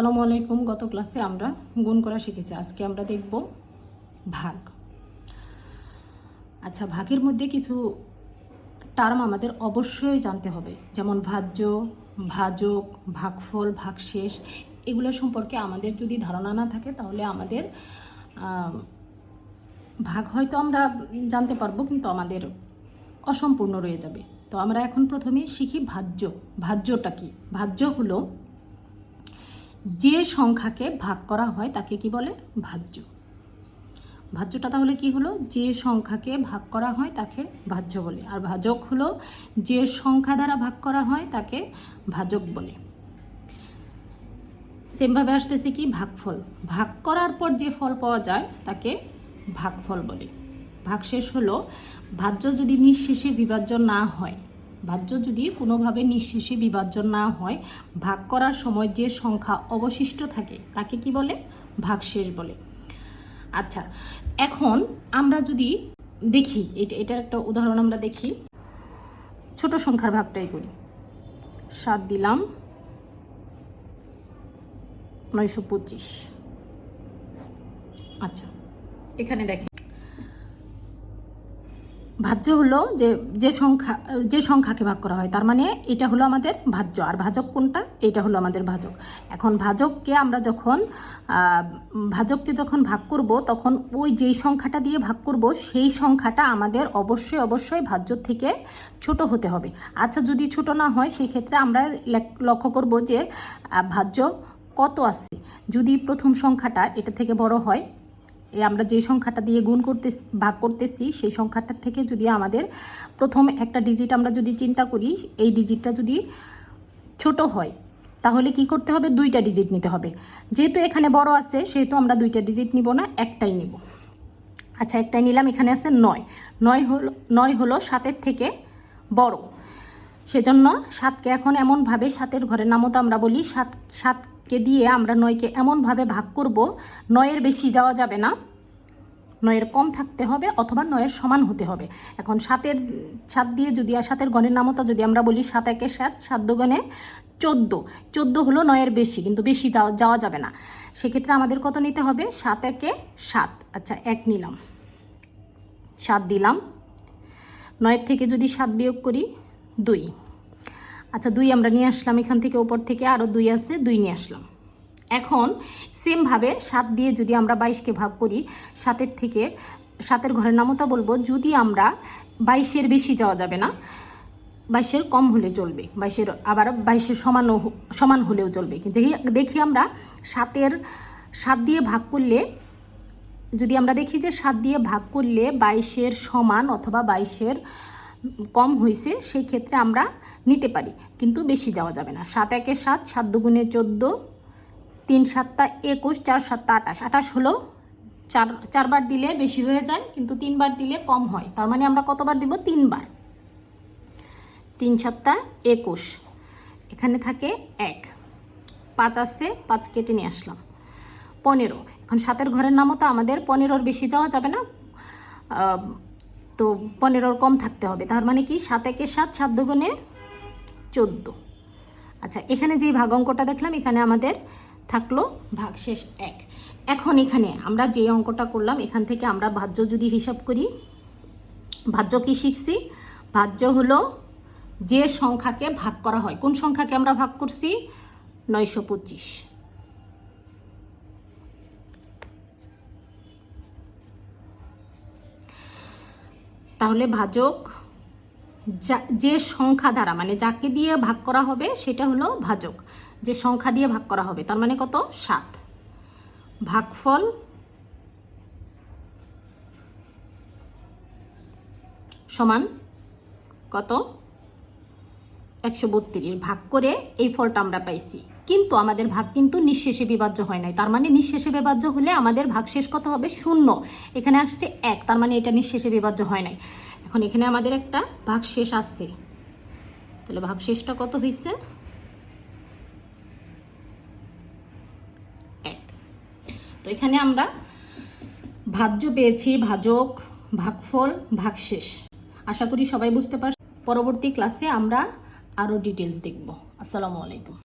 আসসালামু আলাইকুম। গত ক্লাসে আমরা গুণ করা শিখেছি। আজকে আমরা দেখব ভাগ। আচ্ছা ভাগের মধ্যে কিছু টার্ম আমাদের অবশ্যই জানতে হবে। যেমন ভাজ্য, ভাজক, ভাগফল, ভাগশেষ, এগুলো সম্পর্কে আমাদের যদি ধারণা না থাকে, তাহলে আমাদের ভাগ হয়তো আমরা জানতে পারব, কিন্তু আমাদের অসম্পূর্ণ রয়ে যাবে। তো আমরা এখন প্রথমে শিখি ভাজ্য। ভাজ্যটা কি? ভাজ্য হলো যে সংখ্যাকে ভাগ করা হয় তাকে কি বলে? ভাজ্য। ভাজ্যটা তাহলে কি হলো? যে সংখ্যাকে ভাগ করা হয় তাকে ভাজ্য বলে। আর ভাজক হলো যে সংখ্যা দ্বারা ভাগ করা হয় তাকে ভাজক বলে। সেমভাবে আসতেছে কি? ভাগফল। ভাগ করার পর যে ফল পাওয়া যায় তাকে ভাগফল বলে। ভাগশেষ হলো। ভাজ্য যদি নিঃশেষে বিভাজ্য না হয় ভাজ্য যদি কোনোভাবে নিঃশেষে বিভাজ্য না হয়, ভাগ করার সময় যে সংখ্যা অবশিষ্ট থাকে, তাকে কি বলে? ভাগশেষ বলে। আচ্ছা এখন আমরা যদি দেখি, এটা এটার একটা উদাহরণ আমরা দেখি। ছোট সংখ্যার ভাগটাই করি। সাত দিলাম, নয়শো পঁচিশ। আচ্ছা এখানে দেখেন। ভাজ্য হলো যে যে সংখ্যা, যে সংখ্যাকে ভাগ করা হয়, তার মানে এটা হলো আমাদের ভাজ্য। আর ভাজক কোনটা? এটা হলো আমাদের ভাজক। এখন ভাজককে আমরা যখন ভাজককে যখন ভাগ করব, তখন ওই যেই সংখ্যাটা দিয়ে ভাগ করব, সেই সংখ্যাটা আমাদের অবশ্যই অবশ্যই ভাজ্য থেকে ছোট হতে হবে। আচ্ছা যদি ছোট না হয়, সেই ক্ষেত্রে আমরা লক্ষ্য করব যে ভাজ্য কত আছে? যদি প্রথম সংখ্যাটা এটা থেকে বড় হয় আমরা যে সংখ্যাটা দিয়ে গুণ করতে ভাগ করতেছি, সেই সংখ্যাটার থেকে যদি আমাদের প্রথম একটা ডিজিট আমরা যদি চিন্তা করি, এই ডিজিটটা যদি ছোট হয়, তাহলে কি করতে হবে? দুইটা ডিজিট নিতে হবে। যেহেতু এখানে বড় আছে, সেহেতু আমরা দুইটা ডিজিট নিব না, একটাই নিব। আচ্ছা একটাই নিলাম, এখানে আছে নয়। নয় হলো নয় হলো সাতের থেকে বড়। সেজন্য সাতকে এখন এমনভাবে সাতের ঘরের নামও তো আমরা বলি সাত সাতকে দিয়ে আমরা নয়কে এমনভাবে ভাগ করব, নয়ের বেশি যাওয়া যাবে না। নয়ের কম থাকতে হবে অথবা নয়ের সমান হতে হবে। এখন সাতের, সাত দিয়ে যদি, আর সাতের গণের নামতা যদি আমরা বলি সাত, একে সাত সাত দুগণে চোদ্দ। চোদ্দ হলো নয়ের বেশি, কিন্তু বেশি যাওয়া যাবে না। সেক্ষেত্রে আমাদের কত নিতে হবে? সাত, একে সাত। আচ্ছা এক নিলাম। সাত দিলাম। নয়ের থেকে যদি সাত বিয়োগ করি দুই। আচ্ছা দুই আমরা নিয়ে আসলাম এখান থেকে, ওপর থেকে আরও দুই আছে, দুই নিয়ে আসলাম। এখন সেমভাবে সাত দিয়ে যদি আমরা বাইশকে ভাগ করি, সাতের থেকে, সাতের ঘরের নামতা বলব, যদি আমরা বাইশের বেশি যাওয়া যাবে না, বাইশের কম হলে চলবে, বাইশের আবার বাইশের সমানও সমান হলেও চলবে। কিন্তু দেখি আমরা সাতের, সাত দিয়ে ভাগ করলে, যদি আমরা দেখি যে সাত দিয়ে ভাগ করলে বাইশের সমান অথবা বাইশের কম হয়েছে সেই ক্ষেত্রে আমরা নিতে পারি। কিন্তু বেশি যাওয়া যাবে না। সাত একে সাত সাত দুগুণে চোদ্দ, তিন সাতটা একুশ, চার সাতটা আঠাশ। আঠাশ হলো চার, চারবার দিলে বেশি হয়ে যায়, কিন্তু তিনবার দিলে কম হয়। তার মানে আমরা কতবার দিব? তিনবার। তিন সাতটা একুশ। এখানে থাকে এক। পাঁচ আসছে, পাঁচ কেটে নিয়ে আসলাম। পনেরো। এখন সাতের ঘরের নামও তো আমাদের পনেরোর বেশি যাওয়া যাবে না। তো পনেরোর কম থাকতে হবে। তার মানে কি? সাত একে সাত সাত দুগুণে চোদ্দ। আচ্ছা এখানে যে ভাগ অঙ্কটা দেখলাম, এখানে আমাদের থাকল ভাগশেষ এক। এখন এখানে আমরা যে অঙ্কটা করলাম, এখান থেকে আমরা ভাজ্য যদি হিসাব করি, ভাজ্য কি শিখছি? ভাজ্য হলো যে সংখ্যাকে ভাগ করা হয়। কোন সংখ্যাকে আমরা ভাগ করছি? নয়শো পঁচিশ। তাহলে ভাজক যা- সংখ্যা দ্বারা মানে যাকে দিয়ে ভাগ করা হবে সেটা হলো ভাজক। যে সংখ্যা দিয়ে ভাগ করা হবে, তার মানে কত? সাত। ভাগফল সমান কত? একশো বত্রিশ। ভাগ করে এই ফলটা আমরা পাইছি। কিন্তু আমাদের ভাগ কিন্তু নিঃশেষে বিভাজ্য হয় নাই। তার মানে নিঃশেষে বিভাজ্য হলে আমাদের ভাগ শেষ কত হবে? শূন্য। এখানে আসছে এক, তার মানে এটা নিঃশেষে বিভাজ্য হয় নাই। এখন এখানে আমাদের একটা ভাগ শেষ আসছে। তাহলে ভাগ শেষটা কত হয়েছে এক। তো এখানে আমরা ভাজ্য পেয়েছি, ভাজক, ভাগফল ভাগশেষ আশা করি সবাই বুঝতে পার পরবর্তী ক্লাসে আমরা আরও ডিটেলস দেখব। আসসালামু আলাইকুম।